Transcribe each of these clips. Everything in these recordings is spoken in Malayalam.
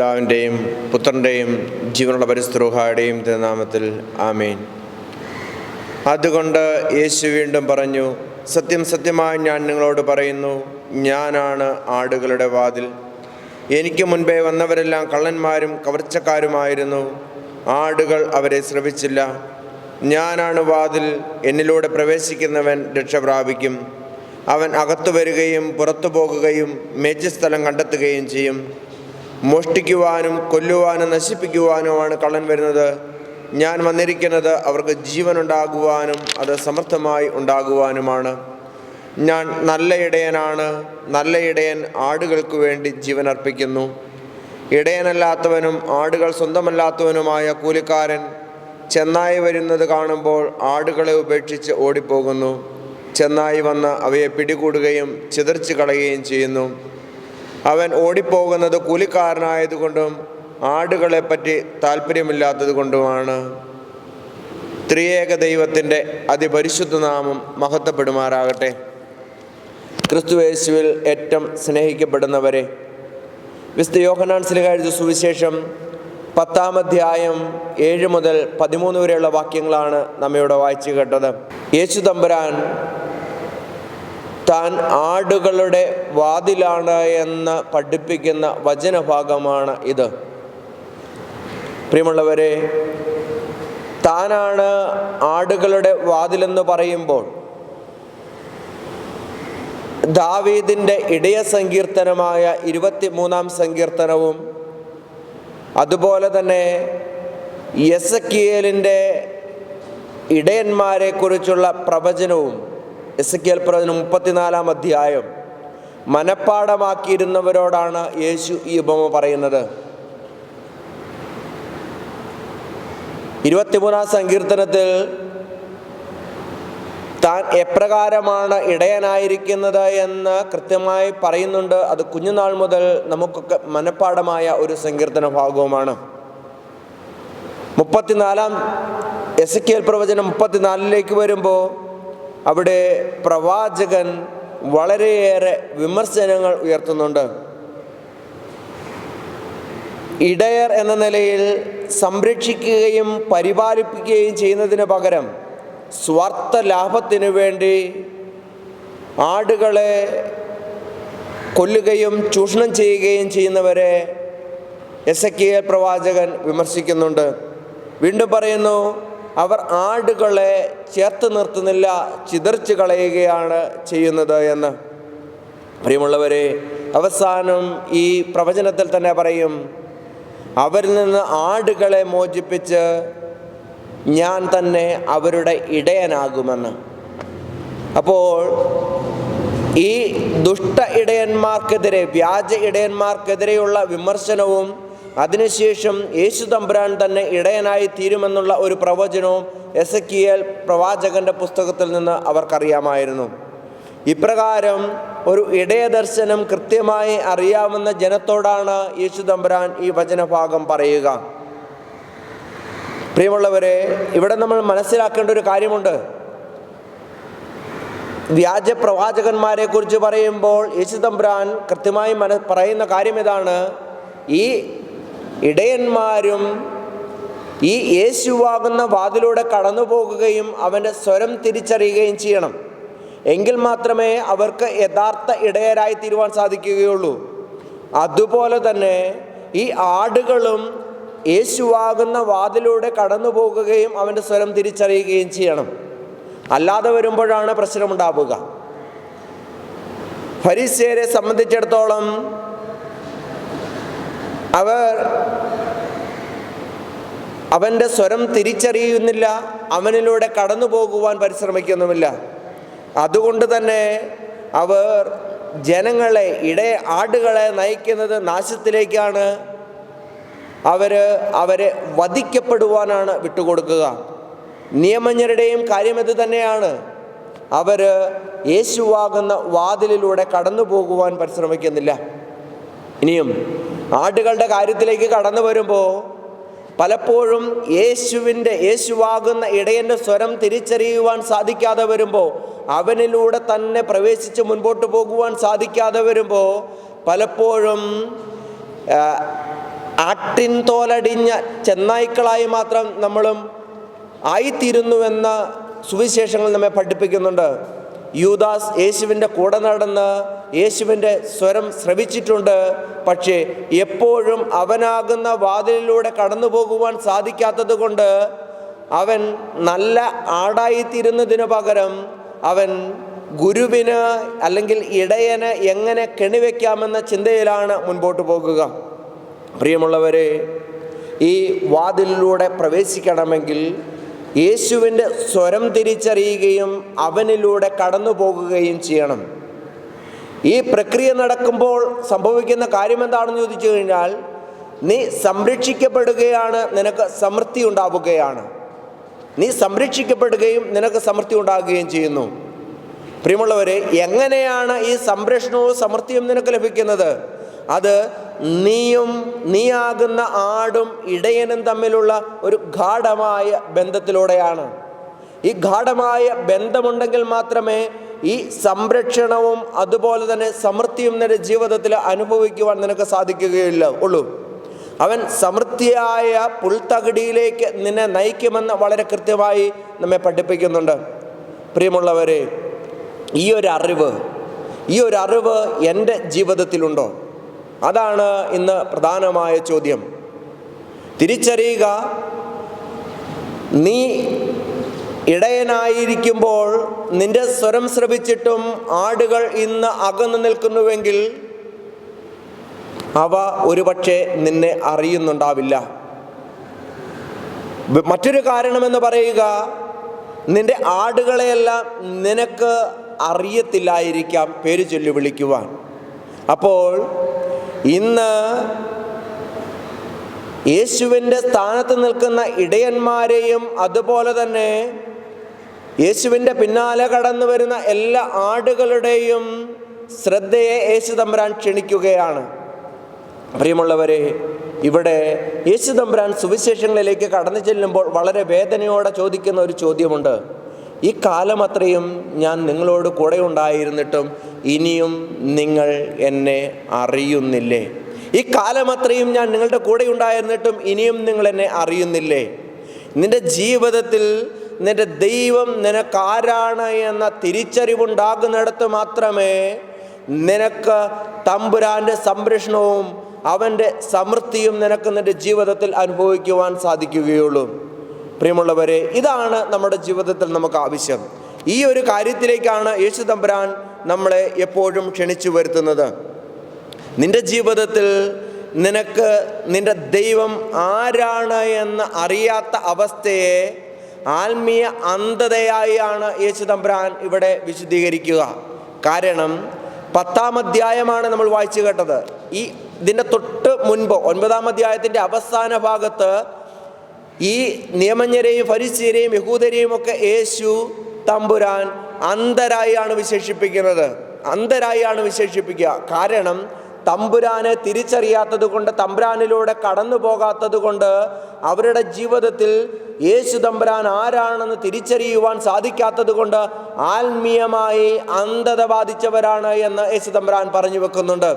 പിതാവിന്റെയും പുത്രന്റെയും ജീവനുള്ള പരിസ്ത്രൂഹായുടെയും തിരുനാമത്തിൽ ആമേൻ. അതുകൊണ്ട് യേശു വീണ്ടും പറഞ്ഞു സത്യം സത്യമായി ഞാൻ നിങ്ങളോട് പറയുന്നു ഞാനാണ് ആടുകളുടെ വാതിൽ. എനിക്ക് മുൻപേ വന്നവരെല്ലാം കള്ളന്മാരും കവർച്ചക്കാരുമായിരുന്നു. ആടുകൾ അവരെ ശ്രവിച്ചില്ല. ഞാനാണ് വാതിൽ എന്നിലൂടെ പ്രവേശിക്കുന്നവൻ രക്ഷ പ്രാപിക്കും. അവൻ അകത്തു വരികയും പുറത്തു പോകുകയും മേച്ചസ്ഥലം കണ്ടെത്തുകയും ചെയ്യും. മോഷ്ടിക്കുവാനും കൊല്ലുവാനും നശിപ്പിക്കുവാനുമാണ് കള്ളൻ വരുന്നത്. ഞാൻ വന്നിരിക്കുന്നത് അവർക്ക് ജീവൻ ഉണ്ടാകുവാനും അത് സമർത്ഥമായി ഉണ്ടാകുവാനുമാണ്. ഞാൻ നല്ല ഇടയനാണ്. നല്ല ഇടയൻ ആടുകൾക്ക് വേണ്ടി ജീവൻ അർപ്പിക്കുന്നു. ഇടയനല്ലാത്തവനും ആടുകൾ സ്വന്തമല്ലാത്തവനുമായ കൂലിക്കാരൻ ചെന്നായി വരുന്നത് കാണുമ്പോൾ ആടുകളെ ഉപേക്ഷിച്ച് ഓടിപ്പോകുന്നു. ചെന്നായി വന്ന് അവയെ പിടികൂടുകയും ചിതറിച്ച് കളയുകയും ചെയ്യുന്നു. അവൻ ഓടിപ്പോകുന്നത് കൂലിക്കാരനായതുകൊണ്ടും ആടുകളെപ്പറ്റി താല്പര്യമില്ലാത്തത് കൊണ്ടുമാണ് ത്രിയേക ദൈവത്തിന്റെ അതിപരിശുദ്ധ നാമം മഹത്വപ്പെടുമാറാകട്ടെ. ക്രിസ്തുവേശുവിൽ ഏറ്റവും സ്നേഹിക്കപ്പെടുന്നവരെ. വിശുദ്ധ യോഹനാൻ എഴുതിയ സുവിശേഷം പത്താം അധ്യായം ഏഴ് മുതൽ പതിമൂന്ന് വരെയുള്ള വാക്യങ്ങളാണ് നമ്മയുടെ വായിച്ചു കേട്ടത്. യേശു തമ്പുരാൻ താൻ ആടുകളുടെ വാതിലാണ് എന്ന് പഠിപ്പിക്കുന്ന വചനഭാഗമാണ് ഇത്. പ്രിയമുള്ളവരെ താനാണ് ആടുകളുടെ വാതിലെന്ന് പറയുമ്പോൾ ദാവീദിന്റെ ഇടയ സങ്കീർത്തനമായ ഇരുപത്തി മൂന്നാം സങ്കീർത്തനവും അതുപോലെ തന്നെ യസക്കിയേലിന്റെ ഇടയന്മാരെക്കുറിച്ചുള്ള പ്രവചനവും എസക്കിയൽ പ്രവചനം മുപ്പത്തിനാലാം അധ്യായം. മനഃപ്പാടമാക്കിയിരുന്നവരോടാണ് യേശു ഈ ഉപമ പറയുന്നത്. ഇരുപത്തിമൂന്നാം സങ്കീർത്തനത്തിൽ താൻ എപ്രകാരമാണ് ഇടയനായിരിക്കുന്നത് എന്ന് കൃത്യമായി പറയുന്നുണ്ട്. അത് കുഞ്ഞുനാൾ മുതൽ നമുക്കൊക്കെ മനഃപ്പാടമായ ഒരു സങ്കീർത്തന ഭാഗവുമാണ്. മുപ്പത്തിനാലാം എസ് കെ എൽ പ്രവചനം മുപ്പത്തിനാലിലേക്ക് വരുമ്പോൾ അവിടെ പ്രവാചകൻ വളരെയേറെ വിമർശനങ്ങൾ ഉയർത്തുന്നുണ്ട്. ഇടയർ എന്ന നിലയിൽ സംരക്ഷിക്കുകയും പരിപാലിപ്പിക്കുകയും ചെയ്യുന്നതിന് പകരം സ്വാർത്ഥ ലാഭത്തിനു വേണ്ടി ആടുകളെ കൊല്ലുകയും ചൂഷണം ചെയ്യുകയും ചെയ്യുന്നവരെ എസ് എ പ്രവാചകൻ വിമർശിക്കുന്നുണ്ട്. വീണ്ടും പറയുന്നു അവർ ആടുകളെ ചേർത്ത് നിർത്തുന്നില്ല ചിതറിച്ച് കളയുകയാണ് ചെയ്യുന്നത് എന്ന്. പ്രിയമുള്ളവരെ അവസാനം ഈ പ്രവചനത്തിൽ തന്നെ പറയും അവരിൽ നിന്ന് ആടുകളെ മോചിപ്പിച്ച് ഞാൻ തന്നെ അവരുടെ ഇടയനാകുമെന്ന്. അപ്പോൾ ഈ ദുഷ്ട ഇടയന്മാർക്കെതിരെ വ്യാജ ഇടയന്മാർക്കെതിരെയുള്ള വിമർശനവും അതിനുശേഷം യേശു തമ്പുരാൻ തന്നെ ഇടയനായി തീരുമെന്നുള്ള ഒരു പ്രവചനവും എസ് പ്രവാചകന്റെ പുസ്തകത്തിൽ നിന്ന് അവർക്കറിയാമായിരുന്നു. ഇപ്രകാരം ഒരു ഇടയദർശനം കൃത്യമായി അറിയാവുന്ന ജനത്തോടാണ് യേശു തമ്പുരാൻ ഈ വചനഭാഗം പറയുക. പ്രിയമുള്ളവരെ ഇവിടെ നമ്മൾ മനസ്സിലാക്കേണ്ട ഒരു കാര്യമുണ്ട്. വ്യാജ പ്രവാചകന്മാരെ കുറിച്ച് പറയുമ്പോൾ യേശു തമ്പുരാൻ കൃത്യമായി മന പറയുന്ന കാര്യം ഇതാണ്. ഈ ഇടയന്മാരും ഈ യേശുവാകുന്ന വാതിലൂടെ കടന്നു പോകുകയും അവന്റെ സ്വരം തിരിച്ചറിയുകയും ചെയ്യണം. എങ്കിൽ മാത്രമേ അവർക്ക് യഥാർത്ഥ ഇടയരായി തീരുവാൻ സാധിക്കുകയുള്ളൂ. അതുപോലെ തന്നെ ഈ ആടുകളും യേശുവാകുന്ന വാതിലൂടെ കടന്നു പോകുകയും അവന്റെ സ്വരം തിരിച്ചറിയുകയും ചെയ്യണം. അല്ലാതെ വരുമ്പോഴാണ് പ്രശ്നമുണ്ടാവുക. ഫരീസ്യരെ സംബന്ധിച്ചിടത്തോളം അവർ അവന്റെ സ്വരം തിരിച്ചറിയുന്നില്ല അവനിലൂടെ കടന്നു പോകുവാൻ പരിശ്രമിക്കുന്നുമില്ല. അതുകൊണ്ട് തന്നെ അവർ ജനങ്ങളെ ഇട ആടുകളെ നയിക്കുന്നത് നാശത്തിലേക്കാണ്. അവർ അവരെ വധിക്കപ്പെടുവാനാണ് വിട്ടുകൊടുക്കുക. നിയമജ്ഞരുടെയും കാര്യം ഇത് തന്നെയാണ്. അവർ യേശുവാകുന്ന വാതിലിലൂടെ കടന്നു പോകുവാൻ പരിശ്രമിക്കുന്നില്ല. ഇനിയും ആടുകളുടെ കാര്യത്തിലേക്ക് കടന്നു വരുമ്പോൾ പലപ്പോഴും യേശുവിന്റെ യേശുവാകുന്ന ഇടയന്റെ സ്വരം തിരിച്ചറിയുവാൻ സാധിക്കാതെ വരുമ്പോൾ അവനിലൂടെ തന്നെ പ്രവേശിച്ച് മുൻപോട്ട് പോകുവാൻ സാധിക്കാതെ വരുമ്പോൾ പലപ്പോഴും ആട്ടിൻ തോലടിഞ്ഞ ചെന്നായ്ക്കളായി മാത്രം നമ്മളും ആയിത്തീരുന്നുവെന്ന സുവിശേഷങ്ങൾ നമ്മെ പഠിപ്പിക്കുന്നുണ്ട്. യൂദാസ് യേശുവിന്റെ കൂടെ നടന്ന് യേശുവിന്റെ സ്വരം ശ്രവിച്ചിട്ടുണ്ട് പക്ഷേ എപ്പോഴും അവനാകുന്ന വാതിലിലൂടെ കടന്നു പോകുവാൻ സാധിക്കാത്തത് കൊണ്ട് അവൻ നല്ല ആടായിത്തീരുന്നതിന് പകരം അവൻ ഗുരുവിന് അല്ലെങ്കിൽ ഇടയന് എങ്ങനെ കെണിവെക്കാമെന്ന ചിന്തയിലാണ് മുൻപോട്ട് പോകുക. പ്രിയമുള്ളവരെ ഈ വാതിലിലൂടെ പ്രവേശിക്കണമെങ്കിൽ യേശുവിന്റെ സ്വരം തിരിച്ചറിയുകയും അവനിലൂടെ കടന്നു പോകുകയും ചെയ്യണം. ഈ പ്രക്രിയ നടക്കുമ്പോൾ സംഭവിക്കുന്ന കാര്യം എന്താണെന്ന് ചോദിച്ചു കഴിഞ്ഞാൽ നീ സംരക്ഷിക്കപ്പെടുകയാണ് നിനക്ക് സമൃദ്ധി ഉണ്ടാവുകയാണ്. നീ സംരക്ഷിക്കപ്പെടുകയും നിനക്ക് സമൃദ്ധി ഉണ്ടാകുകയും ചെയ്യുന്നു. പ്രിയമുള്ളവരെ എങ്ങനെയാണ് ഈ സംരക്ഷണവും സമൃദ്ധിയും നിനക്ക് ലഭിക്കുന്നത്? അത് നീയും നീയാകുന്ന ആടും ഇടയനും തമ്മിലുള്ള ഒരു ഗാഠമായ ബന്ധത്തിലൂടെയാണ്. ഈ ഗാഠമായ ബന്ധമുണ്ടെങ്കിൽ മാത്രമേ ഈ സംരക്ഷണവും അതുപോലെ തന്നെ സമൃദ്ധിയും നിന്റെ ജീവിതത്തിൽ അനുഭവിക്കുവാൻ നിനക്ക് സാധിക്കുകയില്ല ഉള്ളൂ. അവൻ സമൃദ്ധിയായ പുൽത്തകിടിയിലേക്ക് നിന്നെ നയിക്കുമെന്ന് വളരെ കൃത്യമായി നമ്മെ പഠിപ്പിക്കുന്നുണ്ട്. പ്രിയമുള്ളവരെ ഈ ഒരു അറിവ് ഈ ഒരു അറിവ് എന്റെ ജീവിതത്തിലുണ്ടോ? അതാണ് ഇന്ന് പ്രധാനമായ ചോദ്യം. തിരിച്ചറിയുക നീ ഇടയനായിരിക്കുമ്പോൾ നിന്റെ സ്വരം ശ്രവിച്ചിട്ടും ആടുകൾ ഇന്ന് അകന്നു നിൽക്കുന്നുവെങ്കിൽ അവ ഒരുപക്ഷെ നിന്നെ അറിയുന്നുണ്ടാവില്ല. മറ്റൊരു കാരണമെന്ന് പറയുക നിന്റെ ആടുകളെയെല്ലാം നിനക്ക് അറിയത്തില്ലായിരിക്കാം പേര് ചൊല്ലി വിളിക്കുവാൻ. അപ്പോൾ ഇന്ന് യേശുവിന്റെ സ്ഥാനത്ത് നിൽക്കുന്ന ഇടയന്മാരെയും അതുപോലെ തന്നെ യേശുവിന്റെ പിന്നാലെ കടന്നു വരുന്ന എല്ലാ ആടുകളുടെയും ശ്രദ്ധയെ യേശു തമ്പുരാൻ ക്ഷണിക്കുകയാണ്. പ്രിയമുള്ളവരെ ഇവിടെ യേശു തമ്പുരാൻ സുവിശേഷങ്ങളിലേക്ക് കടന്നു ചെല്ലുമ്പോൾ വളരെ വേദനയോടെ ചോദിക്കുന്ന ഒരു ചോദ്യമുണ്ട്. ഈ കാലം അത്രയും ഞാൻ നിങ്ങളോട് കൂടെ ഉണ്ടായിരുന്നിട്ടും ഇനിയും നിങ്ങൾ എന്നെ അറിയുന്നില്ലേ? ഈ കാലം അത്രയും ഞാൻ നിങ്ങളുടെ കൂടെ ഉണ്ടായിരുന്നിട്ടും ഇനിയും നിങ്ങൾ എന്നെ അറിയുന്നില്ലേ? നിന്റെ ജീവിതത്തിൽ നിന്റെ ദൈവം നിനക്കാരാണ് എന്ന തിരിച്ചറിവുണ്ടാകുന്നിടത്ത് മാത്രമേ നിനക്ക് തമ്പുരാന്റെ സംരക്ഷണവും അവന്റെ സമൃദ്ധിയും നിനക്ക് നിന്റെ ജീവിതത്തിൽ അനുഭവിക്കുവാൻ സാധിക്കുകയുള്ളൂ. പ്രിയമുള്ളവരെ ഇതാണ് നമ്മുടെ ജീവിതത്തിൽ നമുക്ക് ആവശ്യം. ഈ ഒരു കാര്യത്തിലേക്കാണ് യേശു തമ്പുരാൻ നമ്മളെ എപ്പോഴും ക്ഷണിച്ചു വരുത്തുന്നത്. നിന്റെ ജീവിതത്തിൽ നിനക്ക് നിന്റെ ദൈവം ആരാണ് എന്ന് അറിയാത്ത അവസ്ഥയെ ആത്മീയ അന്ധതയായാണ് യേശു തമ്പുരാൻ ഇവിടെ വിശദീകരിക്കുക കാരണം പത്താം അധ്യായമാണ് നമ്മൾ വായിച്ചു കേട്ടത്. ഈ ഇതിന്റെ തൊട്ട് മുൻപ് ഒൻപതാം അധ്യായത്തിന്റെ അവസാന ഭാഗത്ത് ഈ നിയമജ്ഞരെയും ഫരിസ്യരെയും യഹൂദരെയും ഒക്കെ യേശു തമ്പുരാൻ അന്ധരായാണ് വിശേഷിപ്പിക്കുന്നത്. അന്ധരായാണ് വിശേഷിപ്പിക്കുക. കാരണം തമ്പുരാനെ തിരിച്ചറിയാത്തത് കൊണ്ട് തമ്പുരാനിലൂടെ കടന്നു പോകാത്തത് കൊണ്ട് അവരുടെ ജീവിതത്തിൽ യേശു തമ്പുരാൻ ആരാണെന്ന് തിരിച്ചറിയുവാൻ സാധിക്കാത്തത് കൊണ്ട് ആത്മീയമായി അന്ധത ബാധിച്ചവരാണ് എന്ന് യേശു തമ്പുരാൻ പറഞ്ഞു വെക്കുന്നുണ്ട്.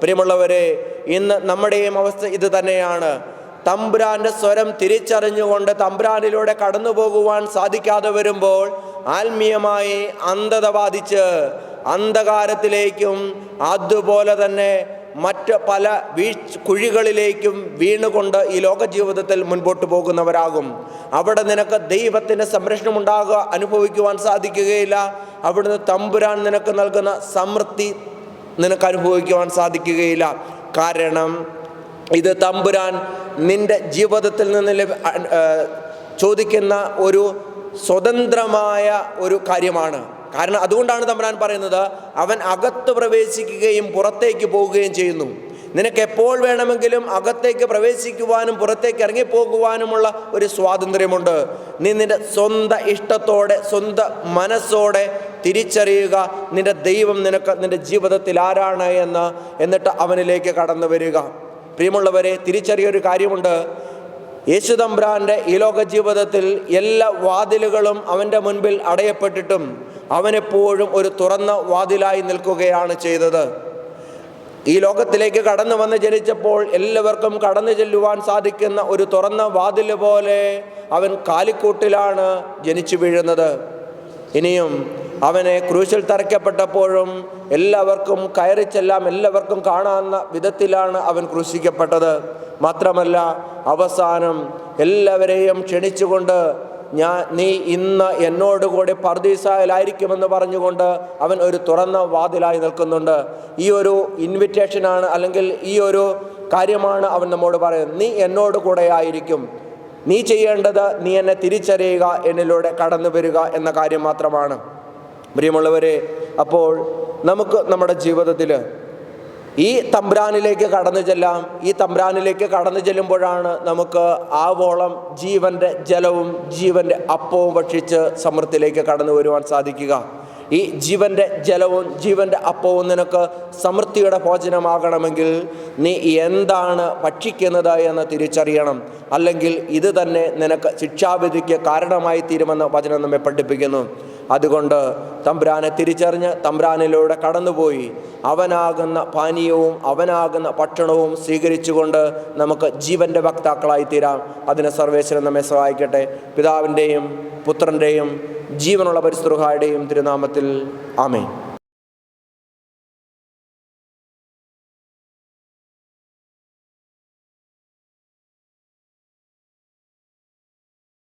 പ്രിയമുള്ളവരെ ഇന്ന് നമ്മുടെയും അവസ്ഥ ഇത് തന്നെയാണ്. തമ്പുരാന്റെ സ്വരം തിരിച്ചറിഞ്ഞുകൊണ്ട് തമ്പുരാനിലൂടെ കടന്നു പോകുവാൻ സാധിക്കാതെ വരുമ്പോൾ ആത്മീയമായി അന്ധത ബാധിച്ച് അന്ധകാരത്തിലേക്കും അതുപോലെ തന്നെ മറ്റ് പല വീഴ്ച കുഴികളിലേക്കും വീണുകൊണ്ട് ഈ ലോക ജീവിതത്തിൽ മുൻപോട്ട് പോകുന്നവരാകും. അവിടെ നിനക്ക് ദൈവത്തിന്റെ സംരക്ഷണം ഉണ്ടാകുക അനുഭവിക്കുവാൻ സാധിക്കുകയില്ല. അവിടുന്ന് തമ്പുരാൻ നിനക്ക് നൽകുന്ന സമൃദ്ധി നിനക്ക് അനുഭവിക്കുവാൻ സാധിക്കുകയില്ല. കാരണം ഇത് തമ്പുരാൻ നിന്റെ ജീവിതത്തിൽ നിന്ന് ചോദിക്കുന്ന ഒരു സ്വതന്ത്രമായ ഒരു കാര്യമാണ്. കാരണം അതുകൊണ്ടാണ് തമ്പുരാൻ പറയുന്നത് അവൻ അകത്ത് പ്രവേശിക്കുകയും പുറത്തേക്ക് പോവുകയും ചെയ്യുന്നു. നിനക്ക് എപ്പോൾ വേണമെങ്കിലും അകത്തേക്ക് പ്രവേശിക്കുവാനും പുറത്തേക്ക് ഇറങ്ങിപ്പോകുവാനുമുള്ള ഒരു സ്വാതന്ത്ര്യമുണ്ട്. നീ നിന്റെ സ്വന്തം ഇഷ്ടത്തോടെ സ്വന്തം മനസ്സോടെ തിരിച്ചറിയുക നിന്റെ ദൈവം നിനക്ക് നിന്റെ ജീവിതത്തിൽ ആരാണ് എന്ന് എന്നിട്ട് അവനിലേക്ക് കടന്നു വരിക. പ്രിയമുള്ളവരെ തിരിച്ചറിയൊരു കാര്യമുണ്ട്. യേശുദമ്പ്രാന്റെ ഈ ലോക ജീവിതത്തിൽ എല്ലാ വാതിലുകളും അവന്റെ മുൻപിൽ അടയപ്പെട്ടിട്ടും അവനെപ്പോഴും ഒരു തുറന്ന വാതിലായി നിൽക്കുകയാണ് ചെയ്തത്. ഈ ലോകത്തിലേക്ക് കടന്നു വന്ന് ജനിച്ചപ്പോൾ എല്ലാവർക്കും കടന്നു ചെല്ലുവാൻ സാധിക്കുന്ന ഒരു തുറന്ന വാതിൽ പോലെ അവൻ കാലിക്കൂട്ടിലാണ് ജനിച്ചു വീഴുന്നത്. ഇനിയും അവനെ ക്രൂശിൽ തറയ്ക്കപ്പെട്ടപ്പോഴും എല്ലാവർക്കും കയറി ചെല്ലാം എല്ലാവർക്കും കാണാവുന്ന വിധത്തിലാണ് അവൻ ക്രൂശിക്കപ്പെട്ടത്. മാത്രമല്ല അവസാനം എല്ലാവരെയും ക്ഷണിച്ചുകൊണ്ട് ഞാൻ നീ ഇന്ന് എന്നോടുകൂടി പർദീസായിലായിരിക്കുമെന്ന് പറഞ്ഞുകൊണ്ട് അവൻ ഒരു തുറന്ന വാതിലായി നിൽക്കുന്നുണ്ട്. ഈ ഒരു ഇൻവിറ്റേഷനാണ് അല്ലെങ്കിൽ ഈ ഒരു കാര്യമാണ് അവൻ നമ്മോട് പറയുന്നത്. നീ എന്നോട് കൂടെ ആയിരിക്കും. നീ ചെയ്യേണ്ടത് നീ എന്നെ തിരിച്ചറിയുക എന്നിലൂടെ കടന്നു വരിക എന്ന കാര്യം മാത്രമാണ്. പ്രിയമുള്ളവരെ അപ്പോൾ നമുക്ക് നമ്മുടെ ജീവിതത്തിൽ ഈ തമ്പ്രാനിലേക്ക് കടന്നു ചെല്ലാം ഈ തമ്പ്രാനിലേക്ക് കടന്നു ചെല്ലുമ്പോഴാണ് നമുക്ക് ആവോളം ജീവന്റെ ജലവും ജീവന്റെ അപ്പവും ഭക്ഷിച്ച് സമൃദ്ധിയിലേക്ക് കടന്നു വരുവാൻ സാധിക്കുക. ഈ ജീവന്റെ ജലവും ജീവന്റെ അപ്പവും നിനക്ക് സമൃദ്ധിയുടെ ഭോജനമാകണമെങ്കിൽ നീ എന്താണ് ഭക്ഷിക്കുന്നത് എന്ന് തിരിച്ചറിയണം. അല്ലെങ്കിൽ ഇത് തന്നെ നിനക്ക് ശിക്ഷാവിധിക്ക് കാരണമായി തീരുമെന്ന് വചനം നമ്മെ പഠിപ്പിക്കുന്നു. അതുകൊണ്ട് തമ്പ്രാനെ തിരിച്ചറിഞ്ഞ് തമ്പ്രാനിലൂടെ കടന്നുപോയി. അവനാകുന്ന പാനീയവും അവനാകുന്ന ഭക്ഷണവും സ്വീകരിച്ചുകൊണ്ട് നമുക്ക് ജീവന്റെ വക്താക്കളായി തീരാം. അതിനെ സർവേശ്വരൻ നമ്മെ സഹായിക്കട്ടെ. പിതാവിന്റെയും പുത്രന്റെയും ജീവനുള്ള പരിസ്ഥിതിയുടെയും തിരുനാമത്തിൽ ആമേൻ.